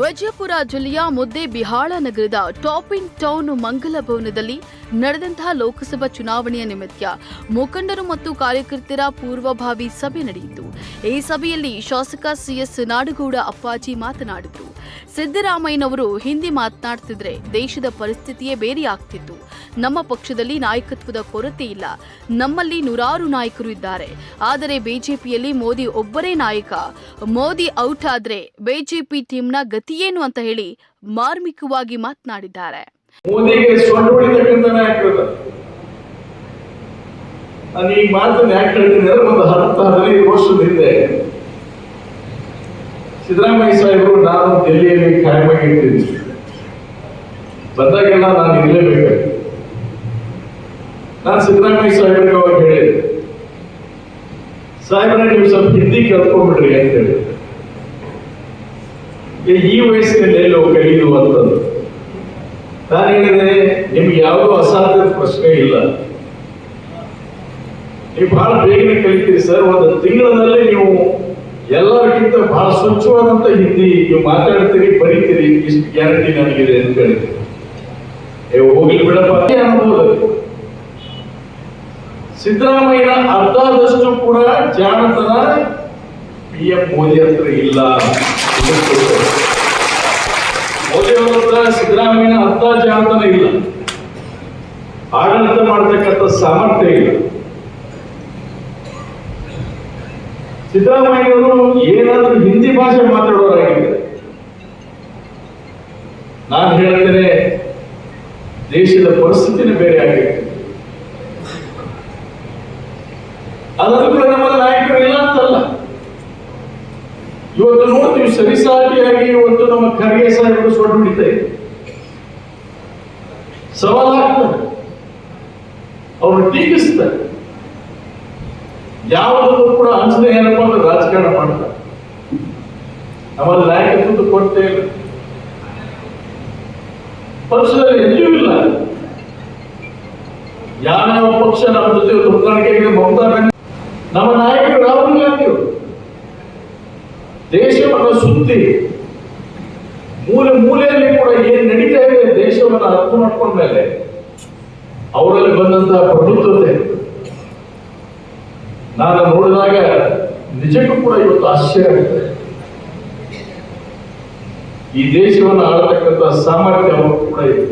ವಿಜಯಪುರ ಜಿಲ್ಲೆಯ ಮುದ್ದೇಬಿಹಾಳ ನಗರದ top in town ಮಂಗಲ ಭವನದಲ್ಲಿ ನಡೆದಂತಹ ಲೋಕಸಭಾ ಚುನಾವಣೆಯ ನಿಮಿತ್ತ ಮುಖಂಡರು ಮತ್ತು ಕಾರ್ಯಕರ್ತರ ಪೂರ್ವಭಾವಿ ಸಭೆ ನಡೆಯಿತು. ಈ ಸಭೆಯಲ್ಲಿ ಶಾಸಕ ಸಿಎಸ್ ನಾಡಗೌಡ ಅಪ್ಪಾಜಿ ಮಾತನಾಡಿದರು. ಸಿದ್ದರಾಮಯ್ಯನವರು ಹಿಂದಿ ಮಾತನಾಡ್ತಿದ್ರೆ ದೇಶದ ಪರಿಸ್ಥಿತಿಯೇ ಬೇರೆಯಾಗ್ತಿತ್ತು. ನಮ್ಮ ಪಕ್ಷದಲ್ಲಿ ನಾಯಕತ್ವದ ಕೊರತೆ ಇಲ್ಲ. ನಮ್ಮಲ್ಲಿ ನೂರಾರು ನಾಯಕರು ಇದ್ದಾರೆ. ಆದರೆ ಬಿಜೆಪಿಯಲ್ಲಿ ಮೋದಿ ಒಬ್ಬರೇ ನಾಯಕ. ಮೋದಿ ಔಟ್ ಆದ್ರೆ ಬಿಜೆಪಿ ಟೀಮ್ನ ಗತಿಯೇನು ಅಂತ ಹೇಳಿ ಮಾರ್ಮಿಕವಾಗಿ ಮಾತನಾಡಿದ್ದಾರೆ. ಮೋದಿಗೆ ಹೊಡಿತಕ್ಕಂಥ ನಾಯಕರು ನಾನು ಈ ಮಾತನ್ನು ಯಾಕೆ ಹೇಳ್ತೀನಿ ಒಂದು ಹತ್ತು ಹದಿನೈದು ವರ್ಷದ ಹಿಂದೆ ಸಿದ್ದರಾಮಯ್ಯ ಸಾಹೇಬರು ನಾನು ಡೆಲ್ಲಿಯಲ್ಲಿ ಕಾಯಮಾಗಿ ಇರ್ತಿದ್ದೆ ಬಂದಾಗೆಲ್ಲ ನಾನು ಇರಲೇಬೇಕಾಗಿತ್ತು ನಾನು ಸಿದ್ದರಾಮಯ್ಯ ಸಾಹೇಬರಿಗೆ ಅವಾಗ ಹೇಳಿದೆ. ಸಾಹೇಬ್ರೆ ನೀವು ಸ್ವಲ್ಪ ಹಿಂದಿ ಕಲ್ತ್ಕೊಂಡ್ಬಿಡ್ರಿ ಅಂತ ಹೇಳಿ ಏ, ಈ ವಯಸ್ಸಿನಲ್ಲಿ ಎಲ್ಲೋ ಕಲಿಯುವಂಥದ್ದು ನಾನು ಹೇಳಿದೆ ನಿಮ್ಗೆ ಯಾವುದೋ ಅಸಾಧ್ಯದ ಪ್ರಶ್ನೆ ಇಲ್ಲ. ನೀವು ಬಹಳ ಬೇಗನೆ ಕಲಿತೀರಿ ಸರ್. ಒಂದು ತಿಂಗಳಲ್ಲಿ ನೀವು ಎಲ್ಲರಿಗಿಂತ ಬಹಳ ಸ್ವಚ್ಛವಾದಂತ ಹಿಂದಿ ನೀವು ಮಾತಾಡ್ತೀರಿ, ಬರೀತೀರಿ, ಇಷ್ಟು ಗ್ಯಾರಂಟಿ ನನಗಿದೆ ಅಂತ ಹೇಳಿದ್ರು. ಏ ಹೋಗ್ಲಿ ಬಿಡಪ್ಪ ಅನ್ಬೋದು. ಸಿದ್ದರಾಮಯ್ಯನ ಅರ್ಧದಷ್ಟು ಕೂಡ ಜಾಣತನ ಪಿ ಎಂ ಮೋದಿ ಹತ್ರ ಇಲ್ಲ. ಮೋದಿ ಹತ್ರ ಸಿದ್ದರಾಮಯ್ಯನ ಅರ್ಧ ಜಾಣತನ ಇಲ್ಲ. ಆಡಳಿತ ಮಾಡತಕ್ಕಂಥ ಸಾಮರ್ಥ್ಯ ಇಲ್ಲ. ಸಿದ್ದರಾಮಯ್ಯವರು ಏನಾದರೂ ಹಿಂದಿ ಭಾಷೆ ಮಾತಾಡೋರಾಗಿದ್ದಾರೆ ನಾನು ಹೇಳ್ತೇನೆ, ದೇಶದ ಪರಿಸ್ಥಿತಿನೇ ಬೇರೆ ಆಗಿದೆ ಅದನ್ನು ಕೂಡ ನಮ್ಮ ನಾಯಕರು ಇಲ್ಲ ಅಂತಲ್ಲ. ಇವತ್ತು ನೋಡ್ತೀವಿ ಸರಿಸಾಟಿಯಾಗಿ ಇವತ್ತು ನಮ್ಮ ಖರ್ಗೆ ಸಾಹೇಬರು ಸೊಟ್ಟು ಬಿಡ್ತಾ ಇದೆ ಸವಾಲಾಗ್ತದೆ ಅವರು ಟೀಕಿಸ್ತಾರೆ. ಯಾವುದನ್ನು ಕೂಡ ಅಂಚನೆ ಏನಪ್ಪ ಅಂದ್ರೆ ರಾಜಕಾರಣ ಮಾಡ್ತಾರೆ. ನಮ್ಮಲ್ಲಿ ನಾಯಕತ್ವದ ಕೊರತೆ ಇಲ್ಲ. ಪಕ್ಷದಲ್ಲಿ ಎಲ್ಲಿಯೂ ಇಲ್ಲ. ಯಾವ ಪಕ್ಷ ನಮ್ಮ ಜೊತೆ ಹೊಂದಾಣಿಕೆಗೆ ಮಮತಾ ನಮ್ಮ ನಾಯಕರು ರಾಹುಲ್ ಗಾಂಧಿ ದೇಶವನ್ನು ಸುತ್ತಿ ಮೂಲೆ ಮೂಲೆಯಲ್ಲಿ ಕೂಡ ಏನ್ ನಡೀತಾ ಇದೆ ದೇಶವನ್ನು ಅರ್ಥ ಮಾಡ್ಕೊಂಡ್ಮೇಲೆ ಅವರಲ್ಲಿ ಬಂದಂತಹ ಪ್ರಬುದ್ಧತೆ. ನಾನು ನೋಡಿದಾಗ ನಿಜಕ್ಕೂ ಕೂಡ ಇವತ್ತು ಆಶ್ಚರ್ಯ ಆಗುತ್ತೆ. ಈ ದೇಶವನ್ನು ಆಳತಕ್ಕಂಥ ಸಾಮರ್ಥ್ಯ ಕೂಡ ಇದೆ.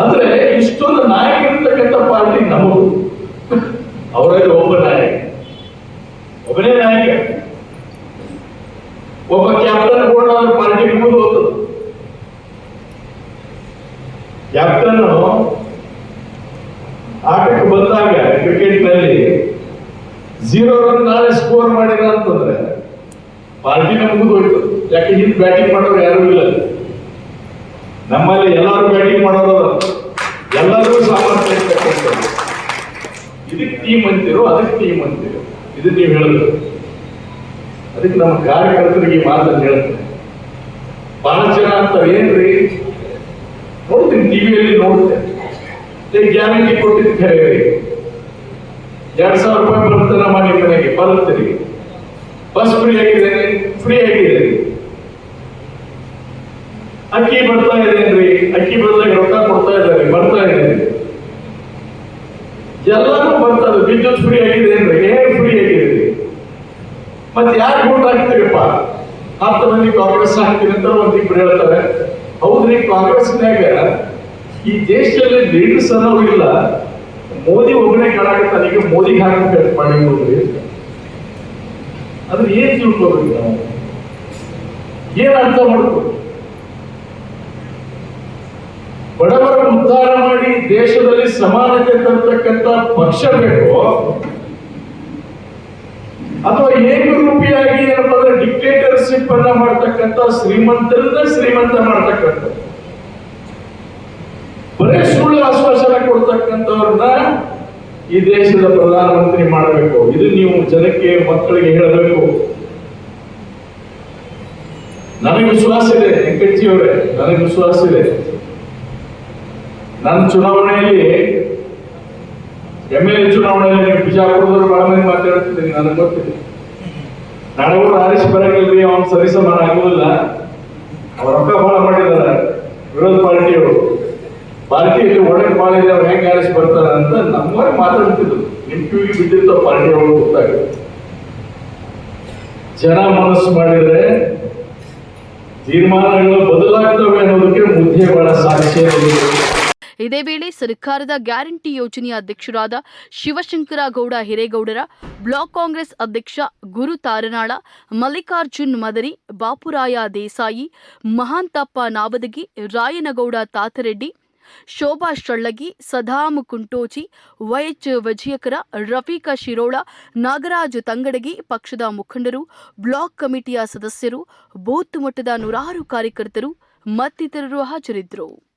ಅಂದ್ರೆ ಇಷ್ಟೊಂದು ನಾಯಕರಿರ್ತಕ್ಕಂಥ ಪಾರ್ಟಿ ನಮಗೂ. ಅವರಲ್ಲಿ ಒಬ್ಬ ನಾಯಕ. ಒಬ್ಬನೇ ನಾಯಕ. ಒಬ್ಬ ಕ್ಯಾಪ್ಟನ್ ಕೂಡ ಪಾರ್ಟಿ ಮುಂದೆ ಹೋಗ್ತದೆ ಕ್ಯಾಪ್ಟನ್ ಆಟಕ್ಕೆ ಬಂದಾಗ ಕ್ರಿಕೆಟ್ನಲ್ಲಿ ಝೀರೋ ರನ್ ನಾಳೆ ಸ್ಕೋರ್ ಮಾಡಿದ ಅಂತಂದ್ರೆ ಪಾರ್ಟಿನ ಮುಗಿದು ಹೋಯ್ತು. ಯಾಕೆ ಹಿಂದೆ ಬ್ಯಾಟಿಂಗ್ ಮಾಡೋರು ಯಾರು ಇಲ್ಲ. ನಮ್ಮಲ್ಲಿ ಎಲ್ಲರೂ ಬ್ಯಾಟಿಂಗ್ ಮಾಡೋರು ಎಲ್ಲರೂ ಸಾಮರ್ಥ್ಯ ಇದಕ್ಕೆ ಟೀಮ್ ಅಂತಿರೋ ಅದಕ್ಕೆ ಟೀಮ್ ಅಂತಿರೋ. ಇದು ನೀವು ಹೇಳಬೇಕು ಅದಕ್ಕೆ ನಮ್ಮ ಕಾರ್ಯಕರ್ತರಿಗೆ ಮಾತನ್ನು ಹೇಳ್ತೇನೆ ಬಹಳ ಜನ ಅಂತಾರೆ, ಏನ್ರಿ? ನೋಡ್ತೀನಿ, ಟಿವಿಯಲ್ಲಿ ನೋಡ್ತೇನೆ ಗ್ಯಾರಂಟಿ ಕೊಟ್ಟಿದ್ದೇವೆ ಎರಡ್ ಸಾವಿರ ರೂಪಾಯಿ ಬರುತ್ತೆ ಮಾಡಿ ಮನೆಗೆ ಬರುತ್ತೀರಿ ಬಸ್ ಫ್ರೀ ಆಗಿದೆ ಫ್ರೀ ಆಗಿದೆ ಅಕ್ಕಿ ಬರ್ತಾ ಇದೆ ಅಕ್ಕಿ ಬದಲಾಗಿ ರೊಕ್ಕ ಕೊಡ್ತಾ ಇದ್ದಾರೆ, ಬರ್ತಾ ಇದೆ ಎಲ್ಲರೂ ಬರ್ತದೆ ವಿದ್ಯುತ್ ಫ್ರೀ ಆಗಿದೆ ಅಂದ್ರೆ ಏನ್ ಫ್ರೀ ಆಗಿದೆ? ಮತ್ತೆ ಯಾರು ಊಟ ಹಾಕ್ತೀರಪ್ಪ? ಹತ್ತು ಮಂದಿ ಕಾಂಗ್ರೆಸ್ ಹಾಕ್ತೀರಿ ಅಂತ ಇಬ್ಬರು ಹೇಳ್ತಾರೆ. ಹೌದ್ರಿ ಕಾಂಗ್ರೆಸ್ನ್ಯಾಗ ಈ ದೇಶದಲ್ಲಿ ಲೀಡರ್ಸ್ ಅನ್ನೋರು ಇಲ್ಲ. ಮೋದಿ ಒಬ್ಬನೇ ಕಾಣಕತ್ತಾನ ಈಗ ಮೋದಿಗೆ ಹಾಕಬೇಕು ಮಾಡಿ ನೋಡ್ರಿ ಅದ್ರ ಏನ್ ತಿಳ್ಕೊಬೇಕು ನಾವು? ಏನ್ ಅರ್ಥ ಮಾಡ್ಬೇಕು? ಮಾಡಿ ದೇಶದಲ್ಲಿ ಸಮಾನತೆ ತರ್ತಕ್ಕಂಥ ಪಕ್ಷ ಬೇಕು ಅಥವಾ ಏಕರೂಪಿಯಾಗಿ ಏನಪ್ಪ ಅಂದ್ರೆ ಡಿಕ್ಟೇಟರ್ಶಿಪ್ ಅನ್ನ ಮಾಡ್ತಕ್ಕಂಥ ಶ್ರೀಮಂತರನ್ನ ಶ್ರೀಮಂತ ಮಾಡ್ತಕ್ಕಂಥ ಬರೇ ಸುಳ್ಳು ಆಶ್ವಾಸನೆ ಕೊಡ್ತಕ್ಕಂಥವ್ರನ್ನ ಈ ದೇಶದ ಪ್ರಧಾನಮಂತ್ರಿ ಮಾಡಬೇಕು. ಇದು ನೀವು ಜನಕ್ಕೆ, ಮಕ್ಕಳಿಗೆ ಹೇಳಬೇಕು. ನನಗೆ ವಿಶ್ವಾಸ ಇದೆ ವೆಂಕಟಜಿ ಅವರೇ ನನಗೆ ವಿಶ್ವಾಸ ಇದೆ. ನನ್ನ ಚುನಾವಣೆಯಲ್ಲಿ ಎಂ ಎಲ್ ಎ ಚುನಾವಣೆಯಲ್ಲಿ ನೀವು ಬಿಜಾಪುರದವರು ಬಹಳ ಮಂದಿ ಮಾತಾಡ್ತಿದ್ದೀನಿ ನನಗೆ ಗೊತ್ತಿದೆ. ನಾಳೆಗಳು ಆರಿಸಿ ಬರಂಗಿಲ್ರಿ ಅವ್ನು ಸರಿಸಮಾನ ಆಗುವುದಿಲ್ಲ ಅವ್ರ ರೊಕ್ಕ ಬಹಳ ಮಾಡಿದ್ದಾರೆ, ವಿರೋಧ ಪಾರ್ಟಿಯವರು. ಪಾರ್ಟಿಯಲ್ಲಿ ಒಳಗೆ ಭಾಳ ಇದೆ ಅವ್ರು ಹೆಂಗೆ ಆರಿಸಿ ಬರ್ತಾರೆ ಅಂತ ನಮ್ಮವರೇ ಮಾತಾಡ್ತಿದ್ರು. ನಿಮ್ ಕಿವಿಗೆ ಬಿದ್ದಿರ್ತಾವ ಪಾರ್ಟಿಯವರು ಗೊತ್ತಾಗುತ್ತೆ ಜನ ಮನಸ್ಸು ಮಾಡಿದ್ರೆ ತೀರ್ಮಾನಗಳು ಬದಲಾಗ್ತವೆ ಅನ್ನೋದಕ್ಕೆ ಮುದ್ದೆ ಬಹಳ ಸಾಕ್ಷಿ ಇದೇ ವೇಳೆ ಸರ್ಕಾರದ ಗ್ಯಾರಂಟಿ ಯೋಜನೆಯ ಅಧ್ಯಕ್ಷರಾದ ಶಿವಶಂಕರ ಗೌಡ ಹಿರೇಗೌಡರ ಬ್ಲಾಕ್ ಕಾಂಗ್ರೆಸ್ ಅಧ್ಯಕ್ಷ ಗುರು ತಾರನಾಳ, ಮಲ್ಲಿಕಾರ್ಜುನ್ ಮದರಿ, ಬಾಪುರಾಯ ದೇಸಾಯಿ, ಮಹಾಂತಪ್ಪ ನಾವದಗಿ, ರಾಯನಗೌಡ ತಾತರೆಡ್ಡಿ, ಶೋಭಾ ಶಳ್ಳಗಿ ಸದಾಮ್ ಕುಂಟೋಜಿ, ವೈಎಚ್ ವಜಿಯಕರ, ರಫೀಕ ಶಿರೋಳ, ನಾಗರಾಜ್ ತಂಗಡಗಿ ಪಕ್ಷದ ಮುಖಂಡರು, ಬ್ಲಾಕ್ ಕಮಿಟಿಯ ಸದಸ್ಯರು, ಬೂತ್ ಮಟ್ಟದ ನೂರಾರು ಕಾರ್ಯಕರ್ತರು ಮತ್ತಿತರರು ಹಾಜರಿದ್ದರು.